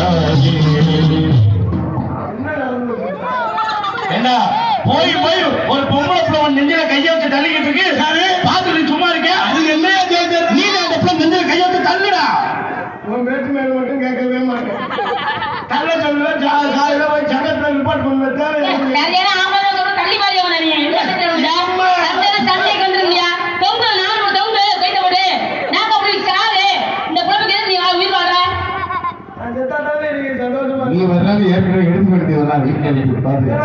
yarim எல்லாமே ஏற்கனவே எடுத்து நடத்தியதெல்லாம் வீட்டில் பார்த்து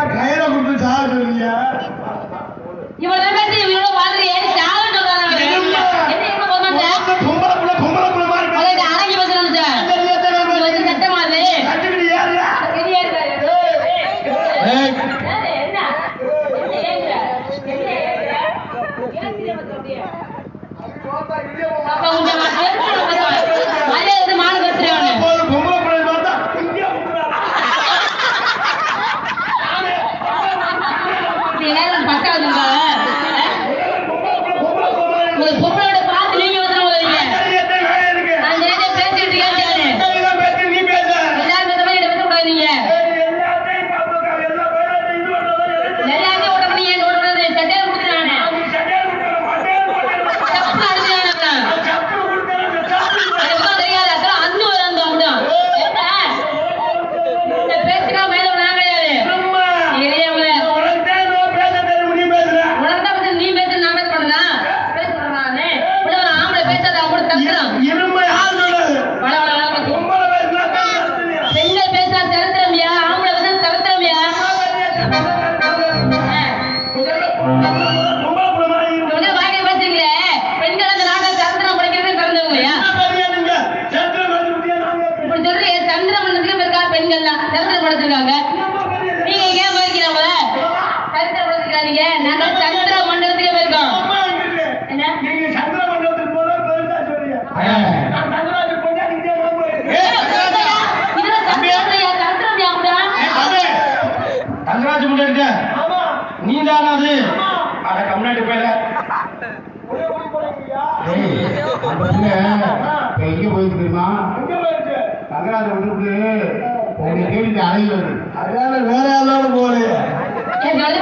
முன்னாடி போயில எங்க போயிருக்கு தெரியுமா? தகராறு வந்துருக்கு உங்க கேள்வி அறையில் வருது வேற யாராவது போகலையே. நல்ல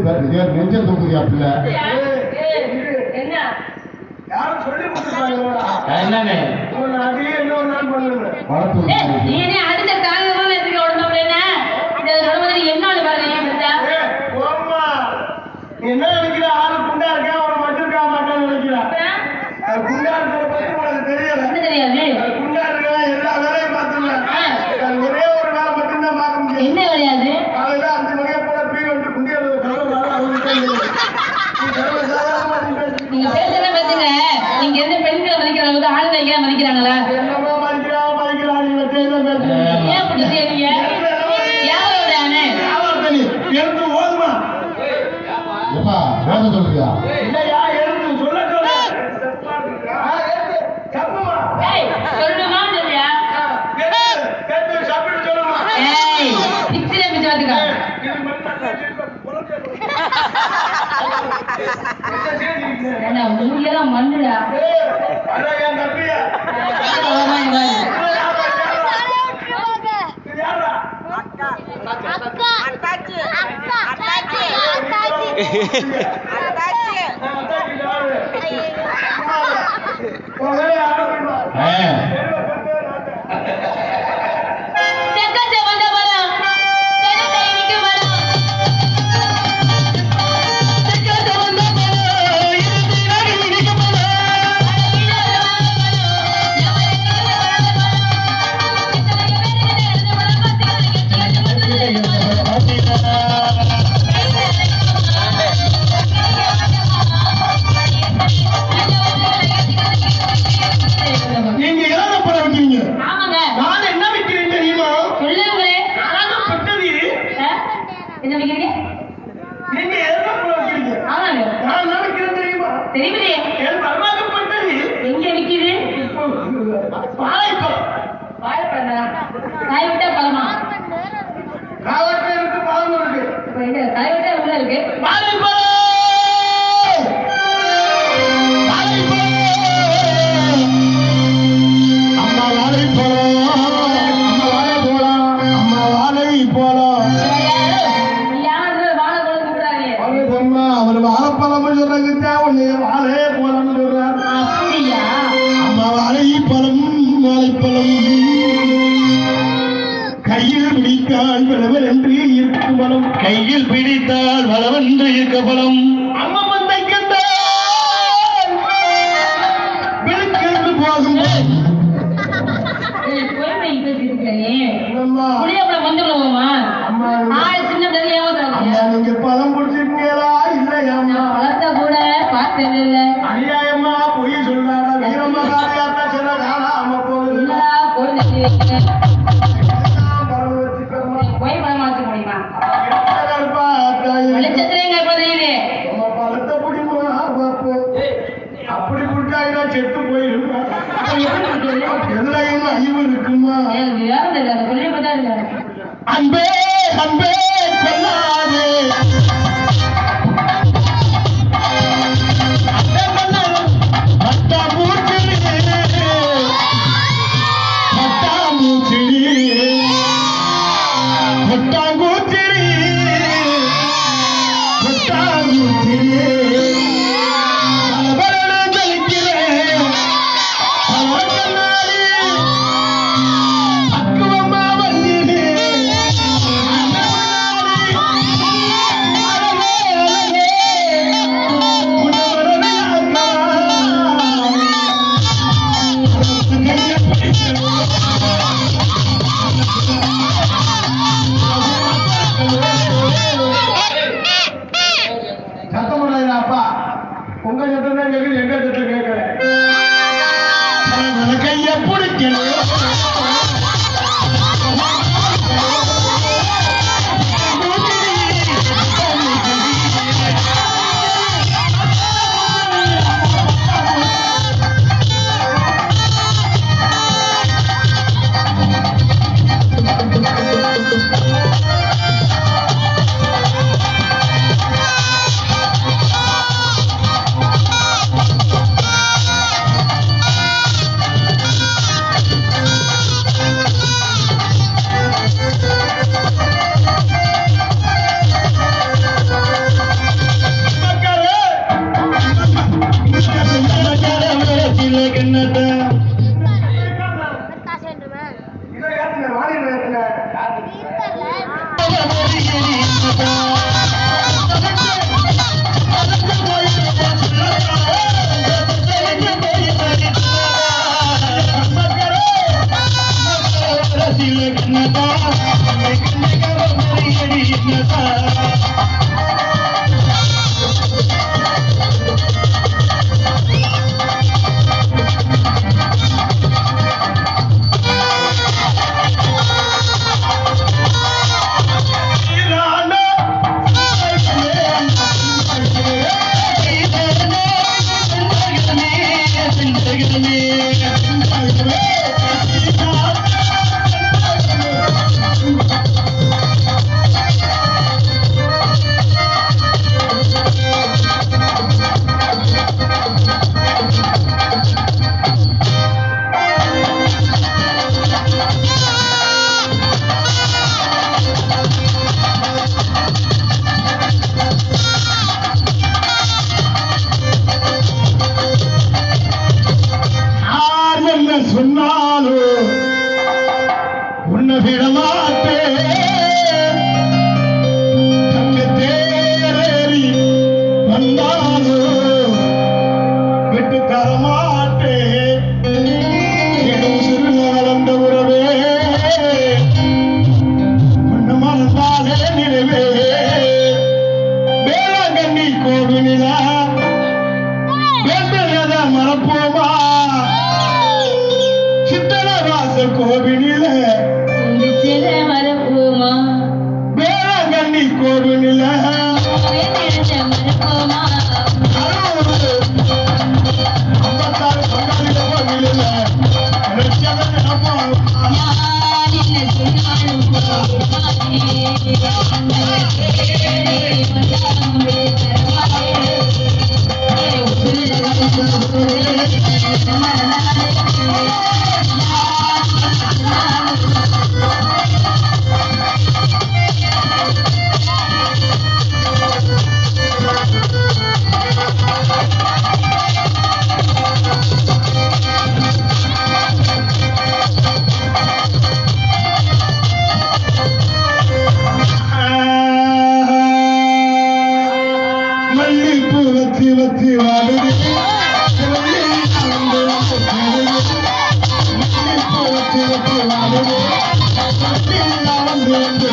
நெஞ்ச தூக்குறியா பிள்ளை? என்னன்னு வளர்த்து ஏப்பா ஓத சொல்றியா? இல்லையா எழுந்து சொல்ல மண்ணுடா? அதான் என் தப்பியா That's it. தலைவிட்டா பலமா காலத்துல இருக்கு பாலமும் இருக்கு தலைவிட்டா உள்ள இருக்கு? பாலு எல்லையும் அறிவு இருக்குமா? எனக்கு விவரம் தெரியாது சொல்லி பார்த்தா இருக்காரு அன்பே அன்பே கொல்லாதே Thank you.